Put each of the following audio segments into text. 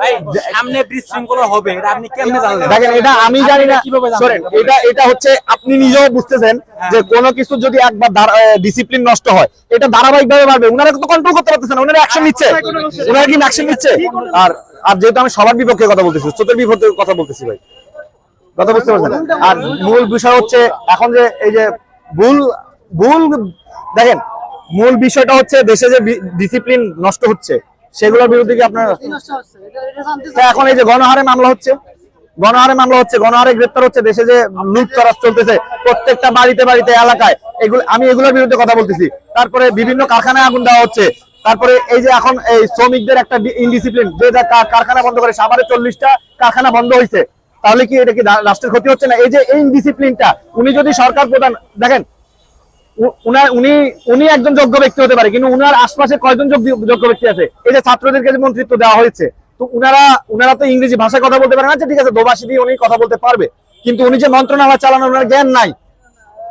ভাই, সামনে বিশৃঙ্খলা হবে এটা আপনি কেমনে জানলেন? দেখেন এটা আমি জানি না। কীভাবে জানলেন? এটা এটা হচ্ছে আপনি নিজেও বুঝতেছেন যে কোনো কিছু যদি একবার ডিসিপ্লিন নষ্ট হয় এটা ধারাবাহিক ভাবে বাড়বে। ওনারা তো কন্ট্রোল করতে পারতেছেন না, ওনারা অ্যাকশন নিচ্ছে। ওনারা কি অ্যাকশন নিচ্ছে? আর আর যেহেতু আমি সবার বিপক্ষে কথা বলতেছি স্রোতের বিপক্ষে কথা বলতেছি ভাই। কথা বুঝতে পারছেন? আর মূল বিষয় হচ্ছে এখন যে এই যে ভুল ভুল দেখেন মূল বিষয়টা হচ্ছে দেশে যে ডিসিপ্লিন নষ্ট হচ্ছে সেগুলোর বিরুদ্ধে কি আপনার এখন এই যে গণহারে মামলা হচ্ছে গণহারে মামলা হচ্ছে গণহারে গ্রেপ্তার হচ্ছে দেশে যে লুটতরাজ চলতেছে প্রত্যেকটা বাড়িতে বাড়িতে এলাকায় এগুলো আমি এগুলোর বিরুদ্ধে কথা বলতেছি। তারপরে বিভিন্ন কারখানায় আগুন দেওয়া হচ্ছে তারপরে এই যে এখন এই শ্রমিকদের একটা ইনডিসিপ্লিন যে কারখানা বন্ধ করে সাভারে চল্লিশটা কারখানা বন্ধ হয়েছে তাহলে কি এটা কি রাষ্ট্রের ক্ষতি হচ্ছে না? এই যে এই ইনডিসিপ্লিনটা উনি যদি সরকার প্রধান দেখেন উনার উনি উনি একজন যোগ্য ব্যক্তি হতে পারে কিন্তু উনার আশপাশে কয়জন যোগ্য- ব্যক্তি আছে? এই যে ছাত্রদেরকে যে মন্ত্রিত্ব দেওয়া হয়েছে তো উনারা উনারা তো ইংরেজি ভাষায় কথা বলতে পারে না আচ্ছা ঠিক আছে দোভাষী দিয়ে উনি কথা বলতে পারবে। কিন্তু উনি যে মন্ত্রণালয় চালানোর ওনার জ্ঞান নাই।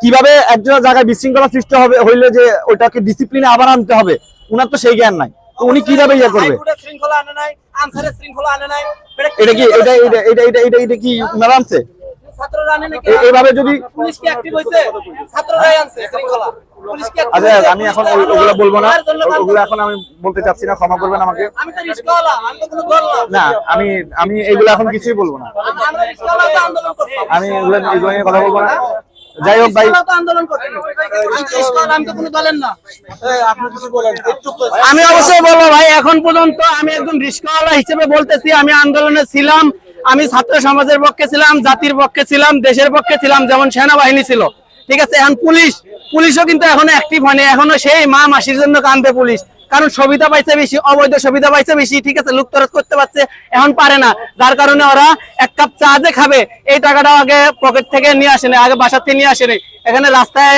কীভাবে একজন জায়গায় বিশৃঙ্খলা সৃষ্টি হবে হইলে যে ওইটাকে ডিসিপ্লিনে আবার আনতে হবে উনার তো সেই জ্ঞান নাই। তো উনি কীভাবে ইয়ে করবে? এটা কি এটা এটা এটা এটা এটা কি উনারা আনছে? এইভাবে যদি পুলিশ কি অ্যাক্টিভ হইছে? ছাত্ররাই আনছে শৃঙ্খলা। পুলিশ কি active আচ্ছা আমি এখন ওগুলো বলব না। ওগুলো এখন আমি বলতে চাচ্ছি না ক্ষমা করবেন আমাকে। আমি তো রিস্কওয়ালা আমি তো কোনো দল না। না আমি আমি এগুলো এখন কিছুই বলব না। আমরা রিস্কওয়ালা তো আন্দোলন করছি। আমি এগুলো এগুলো নিয়ে কথা বলব না। যাই হোক ভাই। রিস্কওয়ালা তো আন্দোলন করছি। আমি তো রিস্কওয়ালা, আমি তো কোনো দলের না। আমি অবশ্যই বলব ভাই এখন পর্যন্ত আমি একজন রিস্কাওয়ালা হিসেবে বলতেছি আমি আন্দোলনে ছিলাম। আমি ছাত্র সমাজের পক্ষে ছিলাম, জাতির পক্ষে ছিলাম, দেশের পক্ষে ছিলাম, যেমন সেনাবাহিনী ছিল। ঠিক আছে, এখন পুলিশ। পুলিশও কিন্তু এখনও অ্যাক্টিভ হয়নি, এখনও সেই মা মাসির জন্য কান্দে পুলিশ। কারণ সুবিধা পাইছে বেশি, অবৈধ সুবিধা পাইছে বেশি, ঠিক আছে লুকতরাজ করতে পারছে, এখন পারে না। যার কারণে ওরা এক কাপ চা যে খাবে, এই টাকাটা আগে পকেট থেকে নিয়ে আসেনি আগে বাসার থেকে নিয়ে আসেনি এখানে রাস্তায়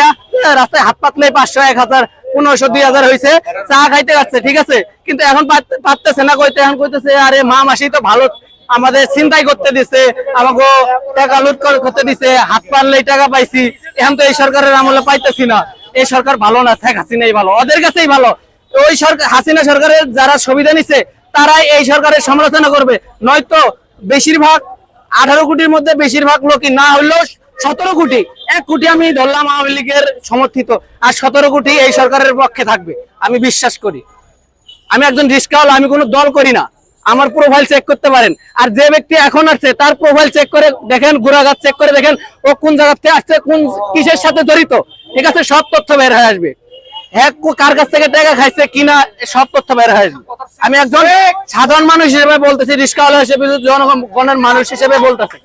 রাস্তায় হাত পাতলে পাঁচশো, এক হাজার, পনেরোশো, দুই হাজার হয়েছে চা খাইতে যাচ্ছে, ঠিক আছে। কিন্তু এখন পারতে- পারতেছে না কইতে, এখন কইতেছে, আরে মা মাসি তো ভালো আমাদের চিন্তাই করতে দিছে, আমাকে টাকা লুট করতে দিছে, হাত পারলেই টাকা পাইছি। এখন তো এই সরকারের আমলে পাইতেছি না। এই সরকার ভালো না, শেখ হাসিনাই ভালো, ওদের কাছেই ভালো। ওই সরকার হাসিনা সরকারের যারা সুবিধা নিছে, তারাই এই সরকারের সমালোচনা করবে। নয়তো বেশিরভাগ আঠারো কোটির মধ্যে বেশিরভাগ লোকই না হইলেও সতেরো কোটি। এক কোটি আমি ধরলাম আওয়ামী লীগের সমর্থিত, আর সতেরো কোটি এই সরকারের পক্ষে থাকবে। আমি বিশ্বাস করি। আমি একজন রিস্কাওয়ালা আমি কোনো দল করি না। আমার প্রোফাইল চেক করতে পারেন। আর যে ব্যক্তি এখন আসছে, তার প্রোফাইল চেক করে দেখেন ঘোরাঘাট চেক করে দেখেন, ও কোন জায়গা থেকে আসছে, কোন কিসের সাথে জড়িত। ঠিক আছে, সব তথ্য বের হয়ে আসবে। কার কাছ থেকে খাইছে কিনা, সব তথ্য বের হয়ে আসবে। আমি একজন সাধারণ মানুষ হিসেবে বলতেছি হিসেবে, জনগণের মানুষ হিসেবে বলতেছি।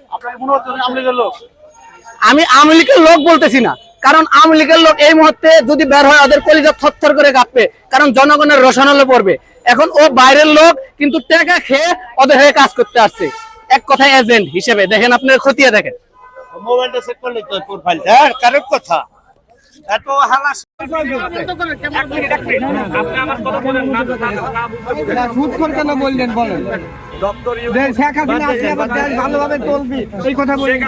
আমি আওয়ামী লীগের লোক বলতেছি না, কারণ আওয়ামী লীগের লোক এই মুহূর্তে যদি বের হয়, ওদের কলিজা থরথর করে কাঁপবে, কারণ জনগণের রোশনালে পড়বে। এখন ও বাইরের লোক কিন্তু টাকা খেয়ে ওদের হয়ে কাজ করতে আসছে। এক কথায় এজেন্ট হিসেবে দেখেন আপনার খতিয়ে দেখেন। মোবাইলটা চেক করলে তো প্রোফাইলটা কারেক্ট কথা। এত হালাস হুট করে কেন বললেন বলেন। শেখ হাসিনা আসলে আবার দেশ ভালোভাবে চলবি এই কথা বললেন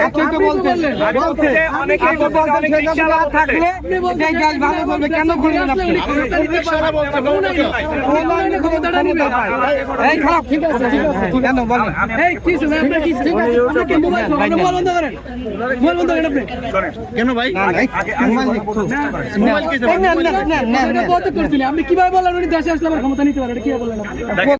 আপনি তো বলছেন। থাকলে দেশ ভালো চলবে কেন বললেন আপনি। এই খারাপ, ঠিক আছে, ঠিক আছে, কেন বলেন? এই, কিছু না, ঠিক আছে, মোবাইল বন্ধ করেন। মোবাইল বন্ধ করেন আপনি। না, নাই, আপনি কীভাবে বললেন উনি দেশে আসলে আমার ক্ষমতা নিতে পারে এটা কীভাবে বললেন?